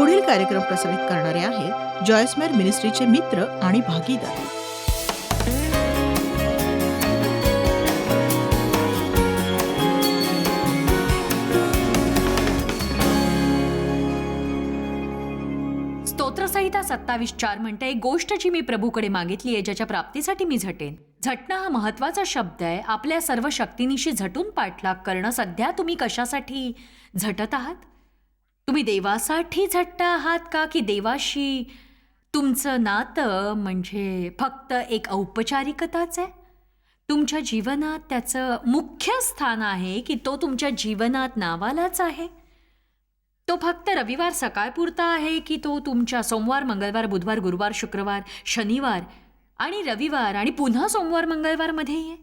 पुढील कार्यक्रम प्रसारित करणारे आहेत जॉयस्मेर मिनिस्ट्रीचे मित्र आणि भागीदार. स्तोत्रसंहिता सत्तावीस चार म्हणते एक गोष्ट जी मी प्रभूकडे मागितली आहे ज्याच्या प्राप्तीसाठी मी झटेन. झटणं हा महत्त्वाचा शब्द आहे. आपल्या सर्व शक्तीनिशी झटून पाठलाग करणं. सध्या तुम्ही कशासाठी झटत आहात? तुम्ही देवासाठी झट्टा आहात का की देवाशी? तुमचं नातं म्हणजे फक्त एक औपचारिकताच आहे? तुमच्या जीवनात त्याचं मुख्य स्थान आहे की तो तुमच्या जीवनात नावालाच आहे? तो फक्त रविवार सकाळपुरता आहे की तो तुमच्या सोमवार मंगळवार बुधवार गुरुवार शुक्रवार शनिवार आणि रविवार आणि पुन्हा सोमवार मंगळवारमध्येही आहे?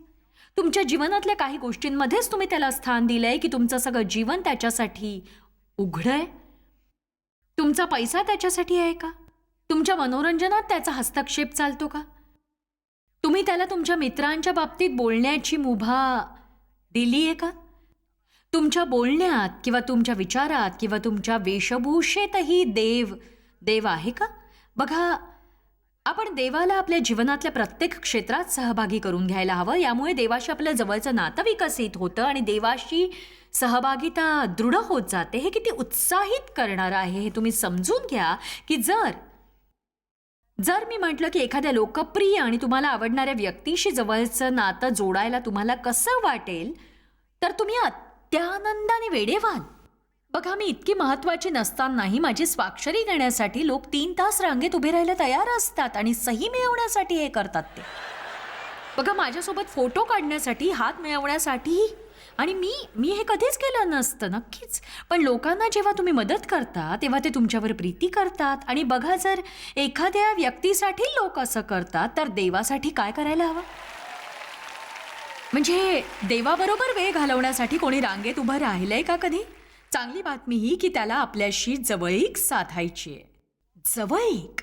तुमच्या जीवनातल्या काही गोष्टींमध्येच तुम्ही त्याला स्थान दिलं आहे की तुमचं सगळं जीवन त्याच्यासाठी उघडं आहे? तुमचा पैसा त्याच्यासाठी आहे का? तुमच्या मनोरंजनात त्याचा हस्तक्षेप चालतो का? तुम्ही त्याला तुमच्या मित्रांच्या बाबतीत बोलण्याची मुभा दिली आहे का? तुमच्या बोलण्यात किंवा तुमच्या विचारात किंवा तुमच्या वेशभूषेतही देव देव आहे का? बघा आपण देवाला आपल्या जीवनातल्या प्रत्येक क्षेत्रात सहभागी करून घ्यायला हवं. यामुळे देवाशी आपलं जवळचं नातं विकसित होतं आणि देवाशी सहभागिता दृढ होत जाते. हे किती उत्साहित करणारं आहे हे तुम्ही समजून घ्या की जर जर मी म्हटलं की एखाद्या लोकप्रिय आणि तुम्हाला आवडणाऱ्या व्यक्तीशी जवळचं नातं जोडायला तुम्हाला कसं वाटेल तर तुम्ही अत्यानंदाने वेडे व्हाल बघा मी इतकी महत्वाची नसतानाही माझी स्वाक्षरी घेण्यासाठी लोक तीन तास रांगेत उभे राहायला तयार असतात आणि सही मिळवण्यासाठी हे करतात ते. बघा माझ्यासोबत फोटो काढण्यासाठी हात मिळवण्यासाठी आणि मी मी हे कधीच केलं नसतं नक्कीच. पण लोकांना जेव्हा तुम्ही मदत करता तेव्हा ते तुमच्यावर प्रीती करतात. आणि बघा जर एखाद्या व्यक्तीसाठी लोक असं करतात तर देवासाठी काय करायला हवं? म्हणजे देवाबरोबर वेळ घालवण्यासाठी कोणी रांगेत उभं राहिलंय का कधी? चांगली बातमी ही की त्याला आपल्याशी जवळीक साधायची आहे. जवळीक?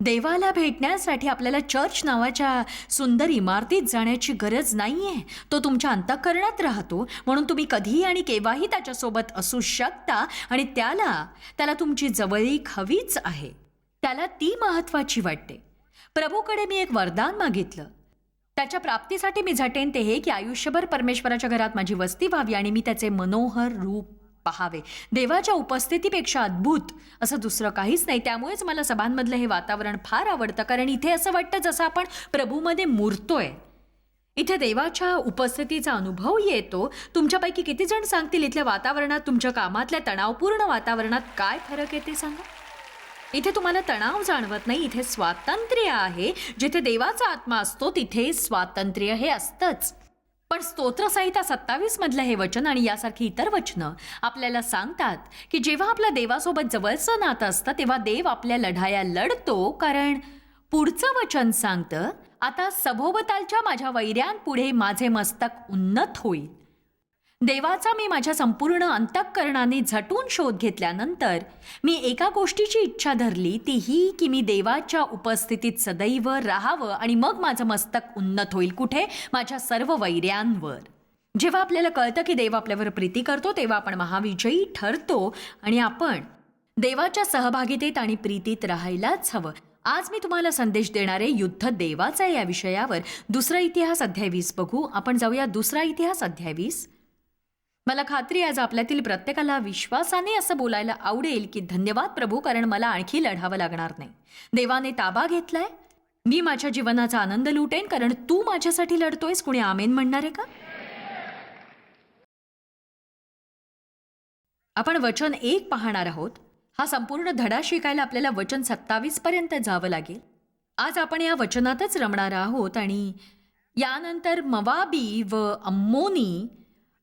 देवाला भेटण्यासाठी आपल्याला चर्च नावाच्या सुंदर इमारतीत जाण्याची गरज नाही आहे तो तुमच्या अंतःकरणात राहतो. म्हणून तुम्ही कधीही आणि केव्हाही त्याच्यासोबत असू शकता आणि त्याला त्याला तुमची जवळीक हवीच आहे. त्याला ती महत्त्वाची वाटते. प्रभूकडे मी एक वरदान मागितलं. त्याच्या प्राप्तीसाठी मी झटेन ते हे की आयुष्यभर परमेश्वराच्या घरात माझी वस्ती व्हावी आणि मी त्याचे मनोहर रूप पहावे. देवाच्या उपस्थितीपेक्षा अद्भुत. असं दुसरं काहीच नाही. त्यामुळेच मला सभांमधलं हे वातावरण फार आवडतं. कारण इथे असं वाटतं जसं आपण प्रभूमध्ये मुरतोय. इथे देवाच्या उपस्थितीचा अनुभव येतो. तुमच्यापैकी किती जण सांगतील इथल्या वातावरणात तुमच्या कामातल्या तणावपूर्ण वातावरणात काय फरक येते सांगा. इथे तुम्हाला तणाव जाणवत नाही. इथे स्वातंत्र्य आहे. जिथे देवाचा आत्मा असतो तिथे स्वातंत्र्य हे असतंच. पण स्तोत्रसंहिता सत्तावीस मधलं हे वचन आणि यासारखी इतर वचनं आपल्याला सांगतात की जेव्हा आपल्या देवासोबत जवळचं नातं असतं तेव्हा देव आपल्या लढाया लढतो. कारण पुढचं वचन सांगतं आता सभोवतालच्या माझ्या वैऱ्यांपुढे माझे मस्तक उन्नत होईल. देवाचा मी माझ्या संपूर्ण अंतःकरणाने झटून शोध घेतल्यानंतर मी एका गोष्टीची इच्छा धरली ती ही की मी देवाच्या उपस्थितीत सदैव राहावं आणि मग माझं मस्तक उन्नत होईल कुठे? माझ्या सर्व वैऱ्यांवर. जेव्हा आपल्याला कळतं की देव आपल्यावर प्रीती करतो तेव्हा आपण महाविजयी ठरतो आणि आपण देवाच्या सहभागितेत आणि प्रीतीत राहायलाच हवं. आज मी तुम्हाला संदेश देणारे युद्ध देवाचा या विषयावर. दुसरा इतिहास अध्याय वीस बघू. आपण जाऊया दुसरा इतिहास अध्याय वीस. मला खात्री आज आपल्यातील प्रत्येकाला विश्वासाने असं बोलायला आवडेल की धन्यवाद प्रभू कारण मला आणखी लढावं लागणार नाही. देवाने ताबा घेतलाय? मी माझ्या जीवनाचा आनंद लुटेन कारण तू माझ्यासाठी लढतोयस? कुणी आमेन म्हणणार आहे का? आपण वचन एक पाहणार आहोत. हा संपूर्ण धडा शिकायला आपल्याला वचन सत्तावीस पर्यंत जावं लागेल. आज आपण या वचनातच रमणार आहोत आणि यानंतर मवाबी व अम्मोनी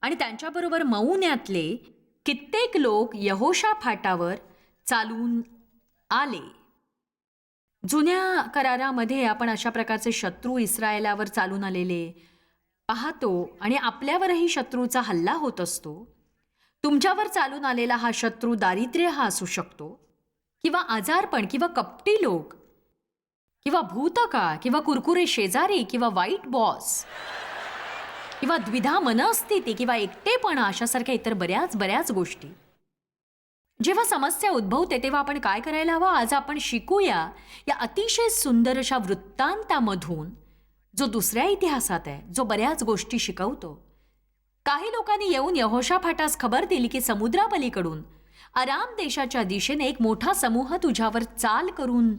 आणि त्यांच्याबरोबर मौन्यातले कित्येक लोक यहोशा फाटावर चालून आले. जुन्या करारामध्ये आपण अशा प्रकारचे शत्रू इस्रायलावर चालून आलेले पाहतो आणि आपल्यावरही शत्रूचा हल्ला होत असतो. तुमच्यावर चालून आलेला हा शत्रू दारिद्र्य हा असू शकतो किंवा आजारपण किंवा कपटी लोक किंवा भूतका किंवा कुरकुरे शेजारी किंवा वाईट बॉस किंवा द्विधा मनस्थिती किंवा एकटेपणा अशासारख्या इतर बऱ्याच बऱ्याच गोष्टी. जेव्हा समस्या उद्भवते तेव्हा आपण काय करायला हवं? आज आपण शिकूया या अतिशय सुंदर अशा वृत्तांतामधून जो दुसऱ्या इतिहासात आहे जो बऱ्याच गोष्टी शिकवतो. काही लोकांनी येऊन यहोशा फाटास खबर दिली की समुद्रापलीकडून आराम देशाच्या दिशेने एक मोठा समूह तुझ्यावर चाल करून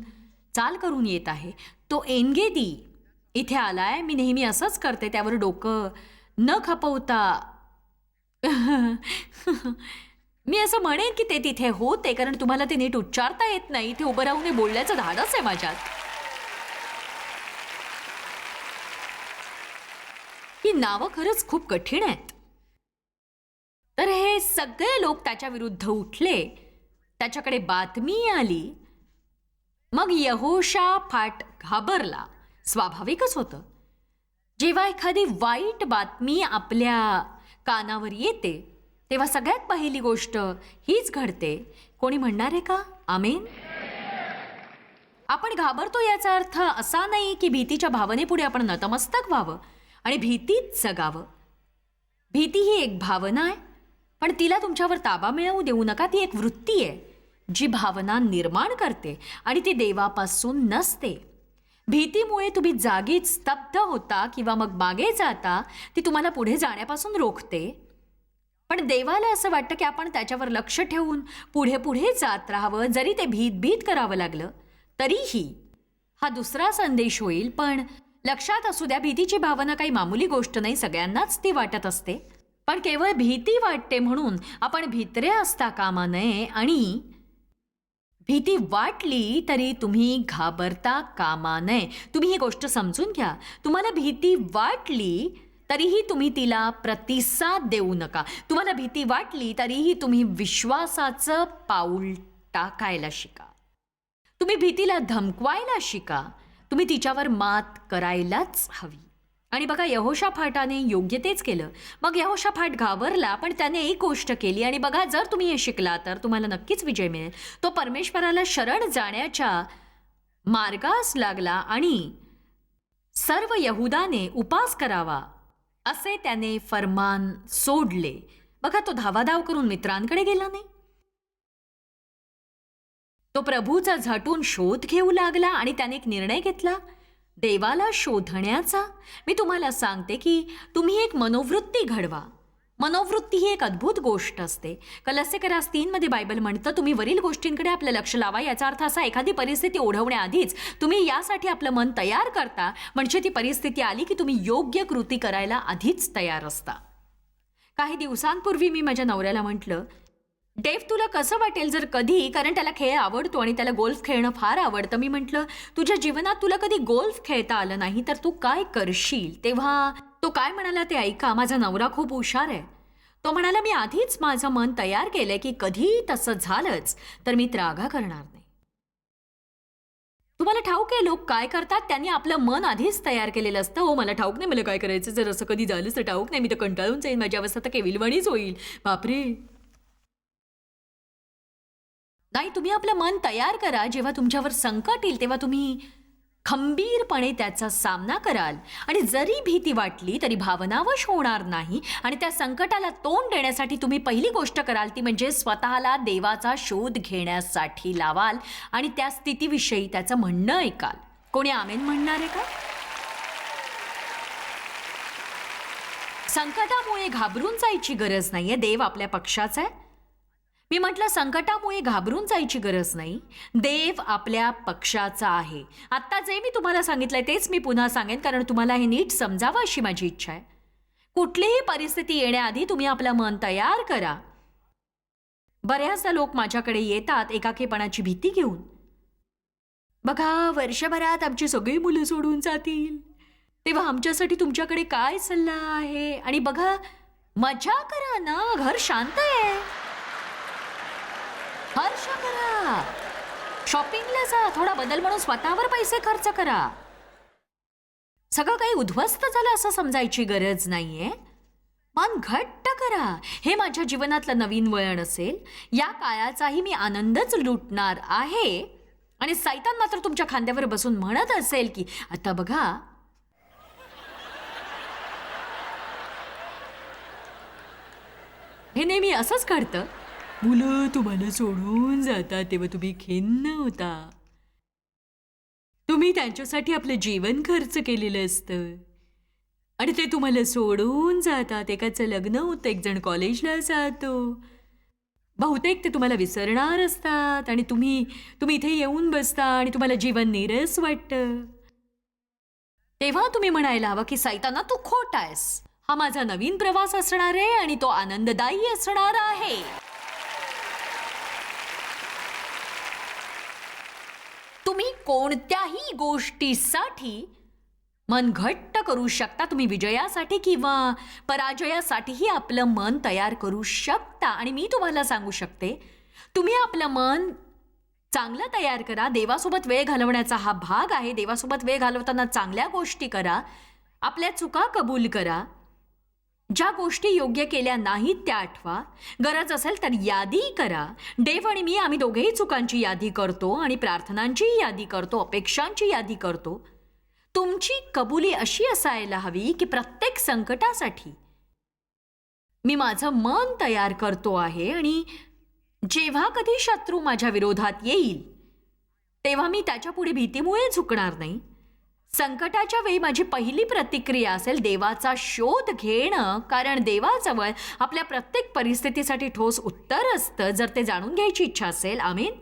चाल करून येत आहे. तो एनगेदी इथे आलाय मी नेहमी असंच करते त्यावर डोकं न खपवता. मी असं म्हणेन की ते तिथे होते कारण तुम्हाला ते नीट उच्चारता येत नाही. इथे उभं राहून बोलण्याचं धाडस आहे माझ्यात. ही नावं खरंच खूप कठीण आहेत. तर हे सगळे लोक त्याच्या विरुद्ध उठले. त्याच्याकडे बातमी आली. मग यहोशा फाट घाबरला. स्वाभाविकच होतं. जेव्हा एखादी वाईट बातमी आपल्या कानावर येते तेव्हा सगळ्यात पहिली गोष्ट हीच घडते. कोणी म्हणणार आहे का? आमेन? आपण घाबरतो याचा अर्थ असा नाही की भीतीच्या भावनेपुढे आपण नतमस्तक व्हावं आणि भीतीत जगावं. भीती ही एक भावना आहे पण तिला तुमच्यावर ताबा मिळवू देऊ नका. ती एक वृत्ती आहे जी भावना निर्माण करते आणि ती देवापासून नसते. भीतीमुळे तुम्ही जागीच स्तब्ध होता किंवा मग मागे जाता ती तुम्हाला पुढे जाण्यापासून रोखते. पण देवाला असं वाटतं की आपण त्याच्यावर लक्ष ठेवून पुढे पुढे जात राहावं जरी ते भीत भीत करावं लागलं तरीही. हा दुसरा संदेश होईल पण लक्षात असू द्या भीतीची भावना काही मामूली गोष्ट नाही सगळ्यांनाच ती वाटत असते. पण केवळ भीती वाटते म्हणून आपण भित्रे असता कामा नये आणि भीती वाटली तरी तुम्ही घाबरता कामा नये. तुम्ही ही गोष्ट समजून घ्या. तुम्हाला भीती वाटली तरीही तुम्ही तिला प्रतिसाद देऊ नका. तुम्हाला भीती वाटली तरीही तुम्ही विश्वासाचं पाऊल टाकायला शिका. तुम्ही भीतीला धमकवायला शिका. तुम्ही तिच्यावर मात करायलाच हवी. आणि बघा यहोशा फाटाने योग्य तेच केलं. मग यहोशा फाट घाबरला पण त्याने एक गोष्ट केली. आणि बघा जर तुम्ही हे शिकला तर तुम्हाला नक्कीच विजय मिळेल. तो परमेश्वराला शरण जाण्याच्या मार्गास लागला आणि सर्व यहुदाने उपास करावा असे त्याने फरमान सोडले. बघा तो धावाधाव करून मित्रांकडे गेला नाही. तो प्रभूचा झटून शोध घेऊ लागला आणि त्याने एक निर्णय घेतला. देवाला शोधण्याचा? मी तुम्हाला सांगते की तुम्ही एक मनोवृत्ती घडवा. मनोवृत्ती ही एक अद्भुत गोष्ट असते. कलस्यकरास तीनमध्ये बायबल म्हणतं तुम्ही वरील गोष्टींकडे आपलं लक्ष लावा. याचा अर्थ असा एखादी परिस्थिती ओढवण्याआधीच तुम्ही यासाठी आपलं मन तयार करता म्हणजे ती परिस्थिती आली की तुम्ही योग्य कृती करायला आधीच तयार असता. काही दिवसांपूर्वी मी माझ्या नवऱ्याला म्हटलं डेव्ह तुला कसं वाटेल जर कधी? कारण त्याला खेळ आवडतो आणि त्याला गोल्फ खेळणं फार आवडतं. मी म्हटलं तुझ्या जीवनात तुला कधी गोल्फ खेळता आलं नाही? तर तू काय करशील? तेव्हा तो काय म्हणाला ते ऐका. माझा नवरा खूप हुशार आहे. तो म्हणाला मी आधीच माझं मन तयार केलंय की कधी तसं झालंच तर मी त्रागा करणार नाही. तुम्हाला ठाऊक आहे लोक काय करतात? त्यांनी आपलं मन आधीच तयार केलेलं असतं. हो मला ठाऊक नाही. मला काय करायचं? जर असं कधी झालंच तर ठाऊक नाही. मी तर कंटाळून जाईन. माझी अवस्था तर केविलवाणीच होईल. बापरे. नाही तुम्ही आपलं मन तयार करा. जेव्हा तुमच्यावर संकट येईल तेव्हा तुम्ही खंबीरपणे त्याचा सामना कराल. आणि जरी भीती वाटली तरी भावनावश होणार नाही. आणि त्या संकटाला तोंड देण्यासाठी तुम्ही पहिली गोष्ट कराल ती म्हणजे स्वतःला देवाचा शोध घेण्यासाठी लावाल आणि त्या स्थितीविषयी त्याचं म्हणणं ऐकाल. कोणी आमेन म्हणणार आहे का? संकटामुळे घाबरून जायची गरज नाहीये. देव आपल्या पक्षाचा आहे. मी म्हटलं संकटामुळे घाबरून जायची गरज नाही. देव आपल्या पक्षाचा आहे. आत्ता जे मी तुम्हाला सांगितलंय तेच मी पुन्हा सांगेन कारण तुम्हाला हे नीट समजावं अशी माझी इच्छा आहे. कुठलीही परिस्थिती येण्याआधी तुम्ही आपलं मन तयार करा. बऱ्याचदा लोक माझ्याकडे येतात एकाकीपणाची भीती घेऊन. बघा वर्षभरात आमची सगळी मुलं सोडून जातील. तेव्हा आमच्यासाठी तुमच्याकडे काय सल्ला आहे? आणि बघा मजा करा ना घर शांत आहे. हर्ष करा शॉपिंगला जा थोडा बदल म्हणून स्वतःवर पैसे खर्च करा. सगळं काही उद्ध्वस्त झालं असं समजायची गरज नाहीये. मन घट्ट करा. हे माझ्या जीवनातलं नवीन वळण असेल. या काळाचाही मी आनंदच लुटणार आहे. आणि सैतान मात्र तुमच्या खांद्यावर बसून म्हणत असेल की आता बघा. हे नेहमी असंच घडतं. मुलं तुम्हाला सोडून जातात तेव्हा तुम्ही खिन्न होता. तुम्ही त्यांच्यासाठी आपलं जीवन खर्च केलेलं असतं. आणि ते तुम्हाला सोडून जातात. एकाचं लग्न होतं एक जण कॉलेजला जातो. बहुतेक ते तुम्हाला विसरणार असतात आणि तुम्ही तुम्ही इथे येऊन बसता आणि तुम्हाला जीवन निरस वाटतं. तेव्हा तुम्ही म्हणायला हवं की सैताना तू खोट आहेस. हा माझा नवीन प्रवास असणार आहे आणि तो आनंददायी असणार आहे. तुम्ही कोणत्याही गोष्टीसाठी मन घट्ट करू शकता. तुम्ही विजयासाठी किंवा पराजयासाठीही आपलं मन तयार करू शकता. आणि मी तुम्हाला सांगू शकते तुम्ही आपलं मन चांगलं तयार करा. देवासोबत वेळ घालवण्याचा हा भाग आहे. देवासोबत वेळ घालवताना चांगल्या गोष्टी करा. आपल्या चुका कबूल करा. ज्या गोष्टी योग्य केल्या नाहीत त्या आठवा. गरज असेल तर यादी करा. देव आणि मी आम्ही दोघेही चुकांची यादी करतो आणि प्रार्थनांचीही यादी करतो अपेक्षांची यादी करतो. तुमची कबुली अशी असायला हवी की प्रत्येक संकटासाठी मी माझं मन तयार करतो आहे आणि जेव्हा कधी शत्रू माझ्या विरोधात येईल तेव्हा मी त्याच्यापुढे भीतीमुळे झुकणार नाही. संकटाच्या वेळी माझी पहिली प्रतिक्रिया असेल देवाचा शोध घेणं. कारण देवाजवळ आपल्या प्रत्येक परिस्थितीसाठी ठोस उत्तर असतं जर ते जाणून घ्यायची इच्छा असेल. आमीन.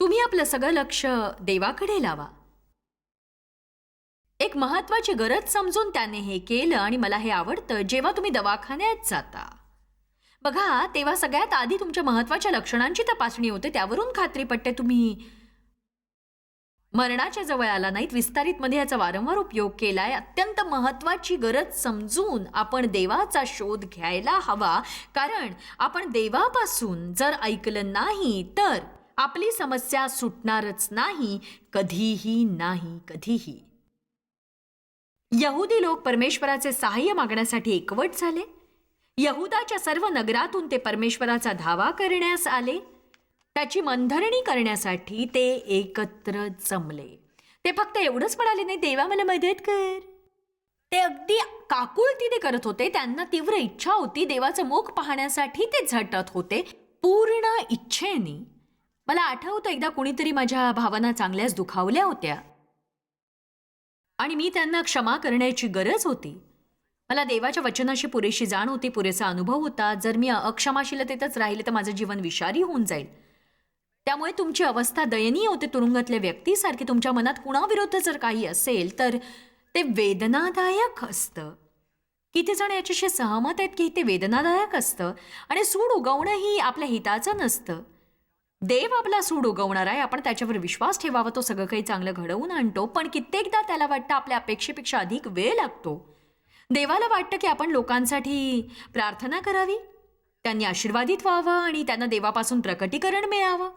तुम्ही आपलं सगळं लक्ष देवाकडे लावा. एक महत्वाची गरज समजून त्याने हे केलं आणि मला हे आवडतं जेव्हा तुम्ही दवाखान्यात जाता. बघा तेव्हा सगळ्यात आधी तुमच्या महत्त्वाच्या लक्षणांची तपासणी होते त्यावरून खात्री पटते तुम्ही. मरणाच्या जवळ आला नाहीत. विस्तारित मध्ये याचा वारंवार उपयोग केलाय. अत्यंत महत्वाची गरज समजून आपण देवाचा शोध घ्यायला हवा. कारण आपण देवापासून जर ऐकलं नाही तर आपली समस्या सुटणारच नाही. कधीही नाही कधीही. यहुदी लोक परमेश्वराचे सहाय्य मागण्यासाठी एकवट झाले. यहुदाच्या सर्व नगरातून ते परमेश्वराचा धावा करण्यास आले. त्याची मनधरणी करण्यासाठी ते एकत्र जमले. ते फक्त एवढंच म्हणाले नाही देवा मला मदत कर. ते अगदी काकुळतीने करत होते. त्यांना तीव्र इच्छा होती. देवाचं मुख पाहण्यासाठी ते झटत होते. पूर्ण इच्छेने. मला आठवतं एकदा कुणीतरी माझ्या भावना चांगल्याच दुखावल्या होत्या. आणि मी त्यांना क्षमा करण्याची गरज होती. मला देवाच्या वचनाशी पुरेशी जाण होती पुरेसा अनुभव होता. जर मी अक्षमाशीलतेतच राहिले तर माझं जीवन विषारी होऊन जाईल. त्यामुळे तुमची अवस्था दयनीय होते तुरुंगातल्या व्यक्तीसारखी. तुमच्या मनात कुणाविरुद्ध जर काही असेल तर ते वेदनादायक असतं. किती जण याच्याशी सहमत आहेत की ते वेदनादायक असतं. आणि सूड उगवणंही आपल्या हिताचं नसतं. देव आपला सूड उगवणार आहे आपण त्याच्यावर विश्वास ठेवावा तो सगळं काही चांगलं घडवून आणतो. पण कित्येकदा त्याला वाटतं आपल्या अपेक्षेपेक्षा अधिक वेळ लागतो. देवाला वाटतं की आपण लोकांसाठी प्रार्थना करावी त्यांनी आशीर्वादित व्हावं आणि त्यांना देवापासून प्रकटीकरण मिळावं.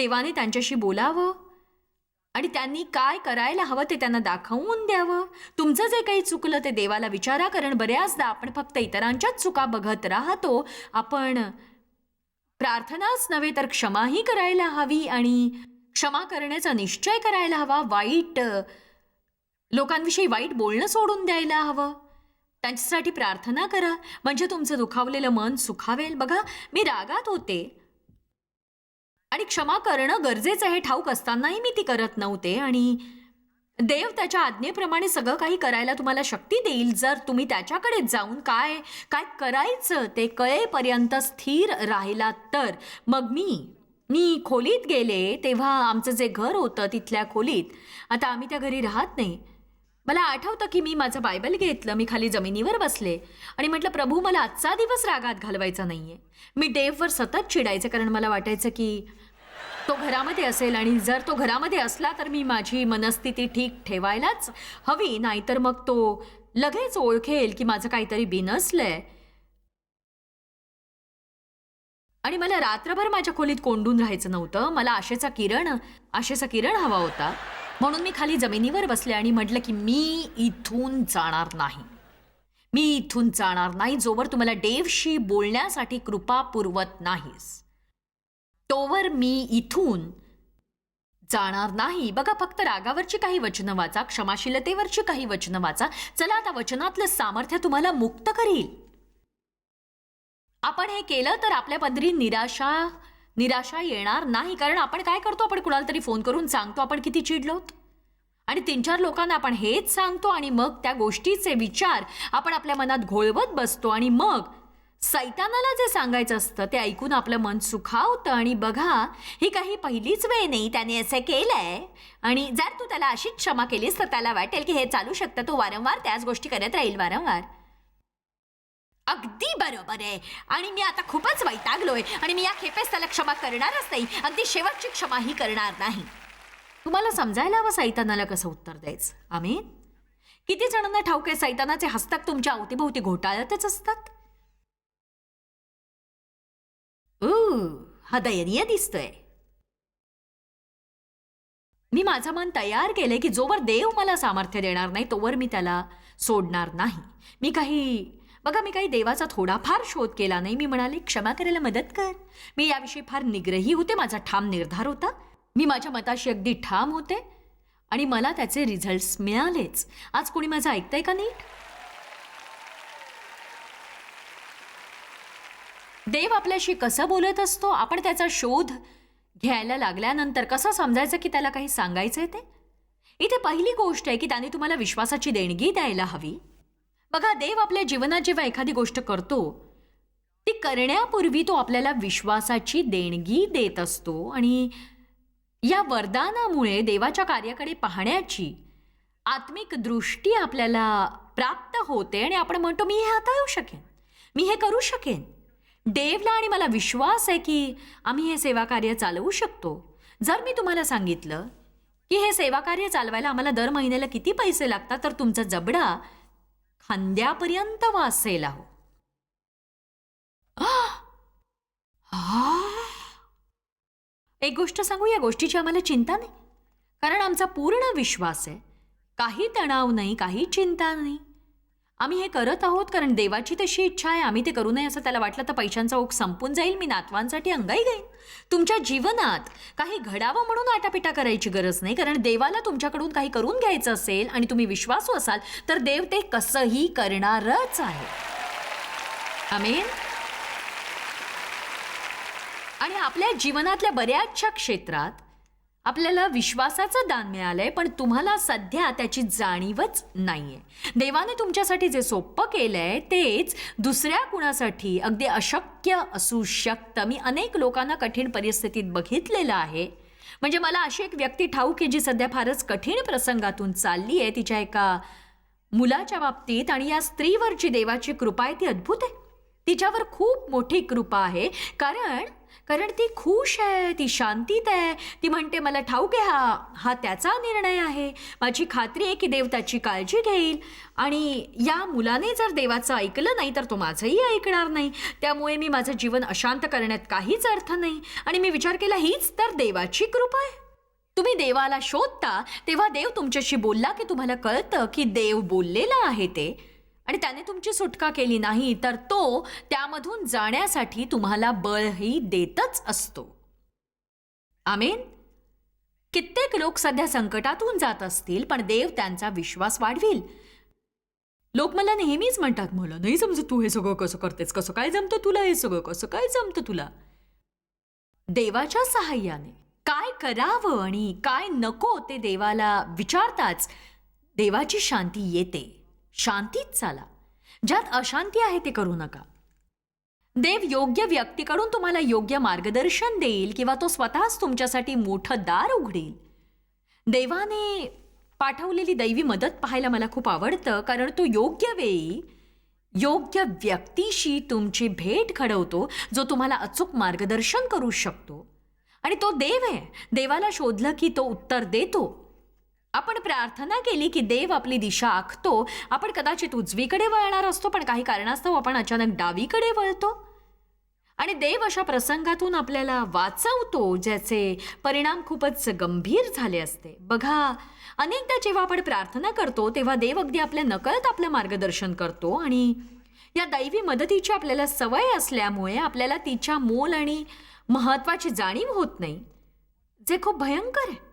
देवाने त्यांच्याशी बोलावं आणि त्यांनी काय करायला हवं ते त्यांना दाखवून द्यावं. तुमचं जे काही चुकलं ते देवाला विचारा कारण बऱ्याचदा आपण फक्त इतरांच्याच चुका बघत राहतो. आपण प्रार्थनाच नव्हे तर क्षमाही करायला हवी आणि क्षमा करण्याचा निश्चय करायला हवा. वाईट लोकांविषयी वाईट बोलणं सोडून द्यायला हवं. त्यांच्यासाठी प्रार्थना करा. म्हणजे तुमचं दुखावलेलं मन सुखावेल. बघा मी रागात होते. आणि क्षमा करणं गरजेचं आहे ठाऊक असतानाही मी ती करत नव्हते. आणि देव त्याच्या आज्ञेप्रमाणे सगळं काही करायला तुम्हाला शक्ती देईल. जर तुम्ही त्याच्याकडे जाऊन काय काय करायचं ते कळेपर्यंत स्थिर राहिला तर. मग मी मी खोलीत गेले तेव्हा आमचं जे घर होतं तिथल्या खोलीत. आता आम्ही त्या घरी राहत नाही. मला आठवतं की मी माझं बायबल घेतलं मी खाली जमिनीवर बसले. आणि म्हटलं प्रभू मला आजचा दिवस रागात घालवायचा नाही आहे मी डेववर सतत चिडायचे कारण मला वाटायचं की तो घरामध्ये असेल आणि जर तो घरामध्ये असला तर मी माझी मनस्थिती ठीक ठेवायलाच हवी. नाहीतर मग तो लगेच ओळखेल की माझं काहीतरी बिनसलंय. आणि मला रात्रभर माझ्या खोलीत कोंडून राहायचं नव्हतं. मला आशेचा किरण आशेचा किरण हवा होता. म्हणून मी खाली जमिनीवर बसले आणि म्हटलं की मी इथून जाणार नाही. मी इथून जाणार नाही जोवर तुम्हाला देवशी बोलण्यासाठी कृपा पुरवत नाहीस. तोवर मी इथून जाणार नाही. बघा फक्त रागावरची काही वचनं वाचा क्षमाशीलतेवरची काही वचनं वाचा. चला आता वचनातलं सामर्थ्य तुम्हाला मुक्त करील. आपण हे केलं तर आपल्या पदरी निराशा निराशा येणार नाही कारण आपण काय करतो? आपण कुणाला तरी फोन करून सांगतो आपण किती चिडलोत? आणि तीन चार लोकांना आपण हेच सांगतो आणि मग त्या गोष्टीचे विचार आपण आपल्या मनात घोळवत बसतो आणि मग सैतानाला जे सांगायचं असतं ते ऐकून आपलं मन सुखावतं आणि बघा ही काही पहिलीच वेळ नाही त्याने असं केलंय. आणि जर तू त्याला अशीच क्षमा केलीस तर त्याला वाटेल की हे चालू शकतं. तो वारंवार त्याच गोष्टी करत राहील वारंवार. अगदी बरोबर आहे. आणि मी आता खूपच वैतागलोय आणि मी या खेपेस त्याला क्षमा करणारच नाही. अगदी शेवटची क्षमाही करणार नाही. तुम्हाला समजायला हवं सैतानाला कसं उत्तर द्यायचं? आम्ही किती जणांना ठाऊक आहे सैतानाचे हस्तक तुमच्या अवतीभोवती घोटाळतच असतात? हा दयनीय दिसतोय. मी माझं मन तयार केलंय की जोवर देव मला सामर्थ्य देणार नाही तोवर मी त्याला सोडणार नाही. मी काही बघा मी काही देवाचा थोडाफार शोध केला नाही. मी म्हणाले क्षमा करायला मदत कर. मी याविषयी फार निग्रही होते. माझा ठाम निर्धार होता. मी माझ्या मताशी अगदी ठाम होते. आणि मला त्याचे रिझल्ट्स मिळालेच. आज कोणी माझं ऐकतंय का नीट? देव आपल्याशी कसं बोलत असतो? आपण त्याचा शोध घ्यायला लागल्यानंतर कसं समजायचं की त्याला काही सांगायचं आहे ते? इथे पहिली गोष्ट आहे की त्याने तुम्हाला विश्वासाची देणगी द्यायला हवी. बघा देव आपल्या जीवनात जेव्हा एखादी गोष्ट करतो ती करण्यापूर्वी तो आपल्याला विश्वासाची देणगी देत असतो आणि या वरदानामुळे देवाच्या कार्याकडे पाहण्याची आत्मिक दृष्टी आपल्याला प्राप्त होते आणि आपण म्हणतो मी हे हाताळू शकेन मी हे करू शकेन. देवला आणि मला विश्वास आहे की आम्ही हे सेवा कार्य चालवू शकतो. जर मी तुम्हाला सांगितलं की हे सेवा कार्य चालवायला आम्हाला दर महिन्याला किती पैसे लागतात तर तुमचा जबडा खांद्यापर्यंत वासेल आहो. एक गोष्ट सांगू या गोष्टीची आम्हाला चिंता नाही. कारण आमचा पूर्ण विश्वास आहे. काही तणाव नाही काही चिंता नाही. आम्ही हे करत आहोत कारण देवाची तशी इच्छा आहे. आम्ही ते करू नये असं त्याला वाटलं तर पैशांचा ओघ संपून जाईल. मी नातवांसाठी अंगाई घेईन. तुमच्या जीवनात काही घडावं म्हणून आटापिटा करायची गरज नाही. कारण देवाला तुमच्याकडून काही करून घ्यायचं असेल आणि तुम्ही विश्वासू असाल तर देव ते कसंही करणारच आहे. आमेन. आणि आपल्या जीवनातल्या बऱ्याचशा क्षेत्रात आपल्याला विश्वासाचं दान मिळालंय पण तुम्हाला सध्या त्याची जाणीवच नाहीये. देवाने तुमच्यासाठी जे सोपं केलंय तेच दुसऱ्या कुणासाठी अगदी अशक्य असू शकतं. मी अनेक लोकांना कठीण परिस्थितीत बघितलेलं आहे. म्हणजे मला अशी एक व्यक्ती ठाऊक आहे जी सध्या फारच कठीण प्रसंगातून चालली आहे. तिच्या एका मुलाच्या बाबतीत आणि या स्त्रीवरची देवाची कृपा आहे ती अद्भुत आहे. तिच्यावर खूप मोठी कृपा आहे. कारण कारण ती खुश आहे ती शांतीत आहे. ती म्हणते मला ठाऊक आहे हा हा त्याचा निर्णय आहे. माझी खात्री आहे की देव त्याची काळजी घेईल. आणि या मुलाने जर देवाचं ऐकलं नाही तर तो माझंही ऐकणार नाही. त्यामुळे मी माझं जीवन अशांत करण्यात काहीच अर्थ नाही. आणि मी विचार केला हीच तर देवाची कृपा आहे. तुम्ही देवाला शोधता तेव्हा देव तुमच्याशी बोलला की तुम्हाला कळतं की देव बोललेला आहे ते. आणि त्याने तुमची सुटका केली नाही तर तो त्यामधून जाण्यासाठी तुम्हाला बळही देतच असतो. आमेन? कित्येक लोक सध्या संकटातून जात असतील पण देव त्यांचा विश्वास वाढविल. लोक मला नेहमीच म्हणतात मला नाही समजत तू हे सगळं कसं करतेस कसं काय जमतं तुला हे सगळं कसं काय जमतं तुला? देवाच्या सहाय्याने काय करावं आणि काय नको ते देवाला विचारताच देवाची शांती येते. शांतीत चाला. ज्यात अशांती आहे ते करू नका. देव योग्य व्यक्तीकडून तुम्हाला योग्य मार्गदर्शन देईल किंवा तो स्वतःच तुमच्यासाठी मोठं दार उघडेल. देवाने पाठवलेली दैवी मदत पाहायला मला खूप आवडतं कारण तो योग्य वेळी योग्य व्यक्तीशी तुमची भेट घडवतो जो तुम्हाला अचूक मार्गदर्शन करू शकतो. आणि तो देव आहे. देवाला शोधलं की तो उत्तर देतो. आपण प्रार्थना केली की देव आपली दिशा आखतो. आपण कदाचित उजवीकडे वळणार असतो पण काही कारणास्तव आपण अचानक डावीकडे वळतो. आणि देव अशा प्रसंगातून आपल्याला वाचवतो ज्याचे परिणाम खूपच गंभीर झाले असते. बघा अनेकदा जेव्हा आपण प्रार्थना करतो तेव्हा देव अगदी आपल्या नकळत आपलं मार्गदर्शन करतो आणि या दैवी मदतीची आपल्याला सवय असल्यामुळे आपल्याला तिच्या मोल आणि महत्त्वाची जाणीव होत नाही. जे खूप भयंकर आहे.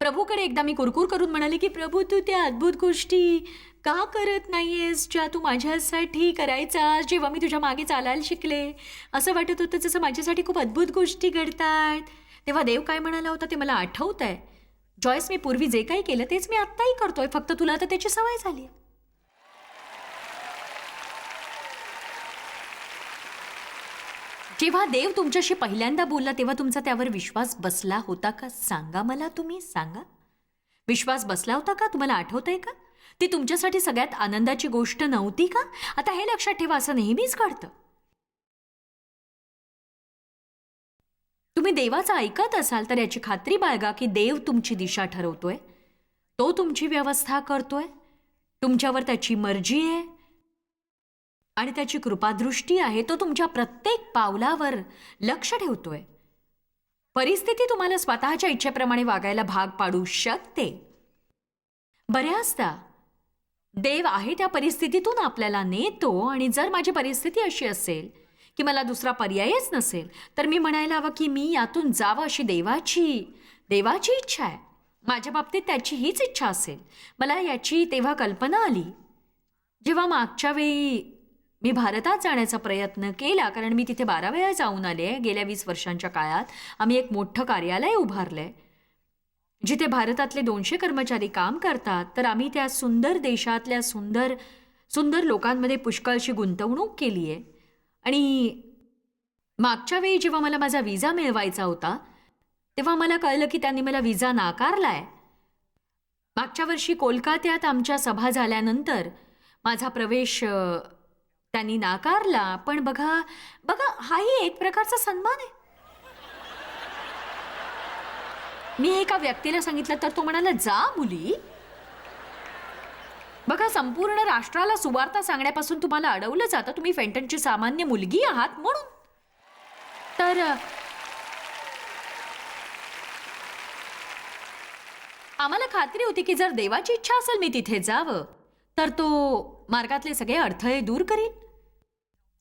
प्रभूकडे एकदा मी कुरकुर करून म्हणाले की प्रभू तू त्या अद्भुत गोष्टी का करत नाहीयेस ज्या तू माझ्यासाठी करायचा जेव्हा मी तुझ्या मागे चालायला शिकले? असं वाटत होतं जसं माझ्यासाठी खूप अद्भुत गोष्टी घडतात. तेव्हा देव काय म्हणाला होता ते मला आठवत आहे जॉयस मी पूर्वी जे काही केलं तेच मी आत्ताही करतोय. फक्त तुला आता त्याची सवय झाली आहे. जेव्हा देव तुमच्याशी पहिल्यांदा बोलला तेव्हा तुमचा त्यावर विश्वास बसला होता का? सांगा मला तुम्ही सांगा. विश्वास बसला होता का? तुम्हाला आठवतंय का? ती तुमच्यासाठी सगळ्यात आनंदाची गोष्ट नव्हती का? आता हे लक्षात ठेवा असं नेहमीच घडतं. तुम्ही देवाचं ऐकत असाल तर याची खात्री बाळगा की देव तुमची दिशा ठरवतोय. तो तुमची व्यवस्था करतोय. तुमच्यावर त्याची मर्जी आहे. आणि त्याची कृपादृष्टी आहे तो तुमच्या प्रत्येक पावलावर लक्ष ठेवतोय. परिस्थिती तुम्हाला स्वतःच्या इच्छेप्रमाणे वागायला भाग पाडू शकते. बऱ्याचदा देव आहे त्या परिस्थितीतून आपल्याला नेतो आणि जर माझी परिस्थिती अशी असेल की मला दुसरा पर्यायच नसेल तर मी म्हणायला हवं की मी यातून जावं अशी देवाची देवाची इच्छा आहे. माझ्या बाबतीत त्याची हीच इच्छा असेल. मला याची तेव्हा कल्पना आली. जेव्हा मागच्या वेळी मी भारतात जाण्याचा प्रयत्न केला कारण मी तिथे बारा वेळा जाऊन आले गेल्या वीस वर्षांच्या काळात आम्ही एक मोठं कार्यालय उभारलंय जिथे भारतातले दोनशे कर्मचारी काम करतात. तर आम्ही त्या सुंदर देशातल्या सुंदर सुंदर लोकांमध्ये पुष्कळशी गुंतवणूक केली आहे. आणि मागच्या वेळी जेव्हा मला माझा विजा मिळवायचा होता तेव्हा मला कळलं की त्यांनी मला विजा नाकारलाय. मागच्या वर्षी कोलकात्यात आमच्या सभा झाल्यानंतर माझा प्रवेश त्यांनी नाकारला पण बघा बघा हाही एक प्रकारचा सन्मान आहे. मी एका व्यक्तीला सांगितलं तर तो म्हणाला जा मुली. बघा संपूर्ण राष्ट्राला सुवार्ता सांगण्यापासून तुम्हाला अडवलं जातं तुम्ही फेंटनची सामान्य मुलगी आहात म्हणून. तर आम्हाला खात्री होती की जर देवाची इच्छा असेल मी तिथे जावं तर तो मार्गातले सगळे अडथळे दूर करील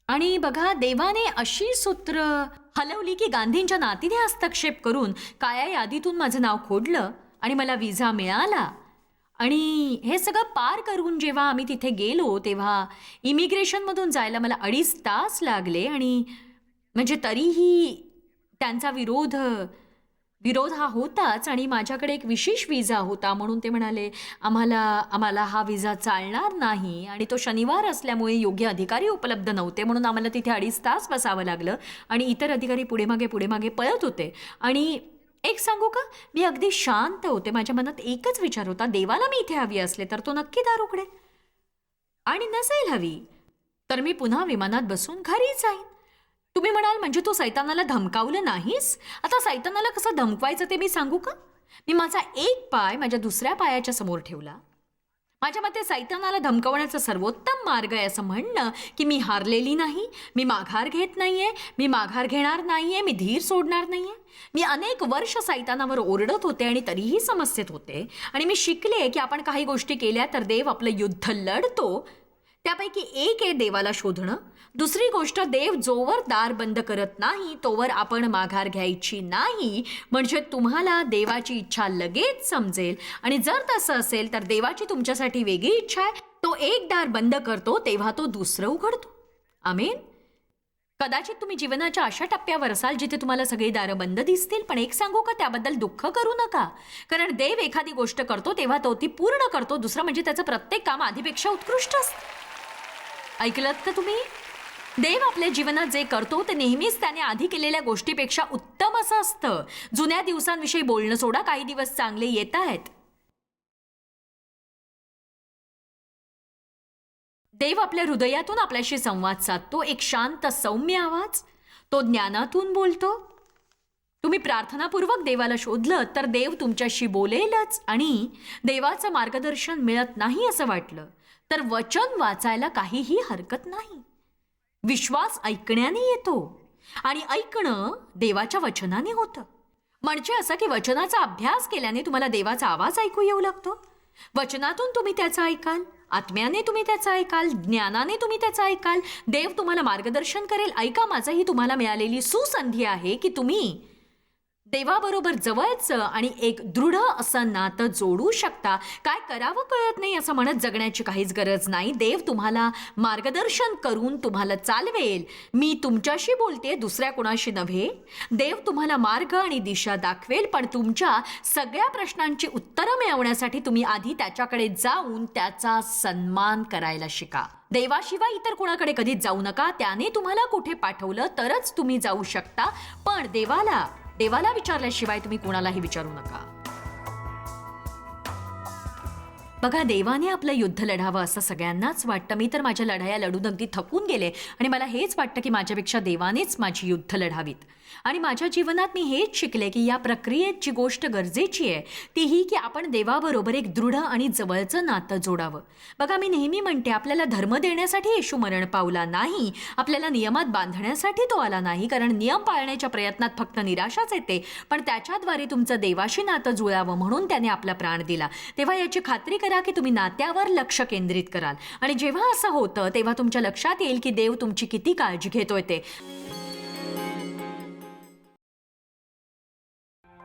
आणि बघा देवाने अशी सूत्र हलवली की गांधींच्या नातीने हस्तक्षेप करून काया यादीतून माझं नाव खोडलं आणि मला विजा मिळाला. आणि हे सगळं पार करून जेव्हा आम्ही तिथे गेलो तेव्हा इमिग्रेशनमधून जायला मला अडीच तास लागले आणि म्हणजे तरीही त्यांचा विरोध विरोध हा होताच आणि माझ्याकडे एक विशेष विजा होता म्हणून ते म्हणाले आम्हाला आम्हाला हा विजा चालणार नाही आणि तो शनिवार असल्यामुळे योग्य अधिकारी उपलब्ध नव्हते म्हणून आम्हाला तिथे अडीच तास बसावं लागलं आणि इतर अधिकारी पुढे मागे पुढे मागे पळत होते. आणि एक सांगू का? मी अगदी शांत होते. माझ्या मनात एकच विचार होता देवाला मी इथे हवी असले तर तो नक्की दार उघडेल. आणि नसेल हवी तर मी पुन्हा विमानात बसून घरी जाईन. तुम्ही म्हणाल म्हणजे तू सैतानाला धमकावलं नाहीस? आता सैतानाला कसं धमकवायचं ते मी सांगू का? मी माझा एक पाय माझ्या दुसऱ्या पायाच्या समोर ठेवला. माझ्या मते सैतानाला धमकवण्याचा सर्वोत्तम मार्ग आहे असं म्हणणं की मी हारलेली नाही मी माघार घेत नाहीये मी माघार घेणार नाहीये मी धीर सोडणार नाहीये. मी अनेक वर्ष सैतानावर ओरडत होते आणि तरीही समस्येत होते. आणि मी शिकले की आपण काही गोष्टी केल्या तर देव आपलं युद्ध लढतो त्यापैकी एक आहे देवाला शोधणं. दुसरी गोष्ट देव जोवर दार बंद करत नाही तोवर आपण माघार घ्यायची नाही. म्हणजे तुम्हाला देवाची इच्छा लगेच समजेल. आणि जर तसं असेल तर देवाची तुमच्यासाठी वेगळी इच्छा आहे. तो एक दार बंद करतो तेव्हा तो दुसरं उघडतो. आमेन? कदाचित तुम्ही जीवनाच्या अशा टप्प्यावर असाल जिथे तुम्हाला सगळी दारं बंद दिसतील पण एक सांगू का त्याबद्दल दुःख करू नका. कारण देव एखादी गोष्ट करतो तेव्हा तो ती पूर्ण करतो. दुसरं म्हणजे त्याचं प्रत्येक काम आधीपेक्षा उत्कृष्ट असतं. ऐकलत का तुम्ही? देव आपल्या जीवनात जे करतो ते नेहमीच त्याने आधी केलेल्या गोष्टीपेक्षा उत्तम असं असतं. जुन्या दिवसांविषयी बोलणं सोडा काही दिवस चांगले येत आहेत. देव आपल्या हृदयातून आपल्याशी संवाद साधतो एक शांत सौम्य आवाज. तो ज्ञानातून बोलतो. तुम्ही प्रार्थनापूर्वक देवाला शोधलं तर देव तुमच्याशी बोलेलच आणि देवाचं मार्गदर्शन मिळत नाही असं वाटलं. तर वचन वाचायला काहीही हरकत नाही. विश्वास ऐकण्याने येतो आणि ऐकणं देवाच्या वचनाने होतं. म्हणजे असं की वचनाचा अभ्यास केल्याने तुम्हाला देवाचा आवाज ऐकू येऊ लागतो. वचनातून तुम्ही त्याचं ऐकाल आत्म्याने तुम्ही त्याचा ऐकाल ज्ञानाने तुम्ही त्याचा ऐकाल देव तुम्हाला मार्गदर्शन करेल. ऐका माझं ही तुम्हाला मिळालेली सुसंधी आहे की तुम्ही देवाबरोबर जवळचं आणि एक दृढ असं नातं जोडू शकता. काय करावं कळत नाही असं म्हणत जगण्याची काहीच गरज नाही. देव तुम्हाला मार्गदर्शन करून तुम्हाला चालवेल. मी तुमच्याशी बोलते दुसऱ्या कोणाशी नव्हे. देव तुम्हाला मार्ग आणि दिशा दाखवेल पण तुमच्या सगळ्या प्रश्नांची उत्तरं मिळवण्यासाठी तुम्ही आधी त्याच्याकडे जाऊन त्याचा सन्मान करायला शिका. देवाशिवाय इतर कोणाकडे कधीच जाऊ नका. त्याने तुम्हाला कुठे पाठवलं तरच तुम्ही जाऊ शकता. पण देवाला देवाला विचारल्याशिवाय तुम्ही कोणालाही विचारू नका. बघा देवाने आपलं युद्ध लढावं असं सगळ्यांनाच वाटतं. मी तर माझ्या लढाया लढून अगदी थकून गेले आणि मला हेच वाटतं की माझ्यापेक्षा देवानेच माझी युद्ध लढावीत. आणि माझ्या जीवनात मी हेच शिकले की या प्रक्रियेत जी गोष्ट गरजेची आहे ती ही की आपण देवाबरोबर एक दृढ आणि जवळचं नातं जोडावं. बघा मी नेहमी म्हणते आपल्याला धर्म देण्यासाठी येशू मरण पावला नाही आपल्याला नियमात बांधण्यासाठी तो आला नाही कारण नियम पाळण्याच्या प्रयत्नात फक्त निराशाच येते पण त्याच्याद्वारे तुमचं देवाशी नातं जुळावं म्हणून त्याने आपला प्राण दिला. तेव्हा याची खात्री करा की तुम्ही नात्यावर लक्ष केंद्रित कराल. आणि जेव्हा असं होतं तेव्हा तुमच्या लक्षात येईल की देव तुमची किती काळजी घेतोय ते.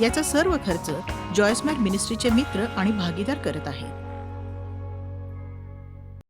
याचा सर्व खर्च जॉयस्मॅट मिनिस्ट्रीचे मित्र आणि भागीदार करत आहेत.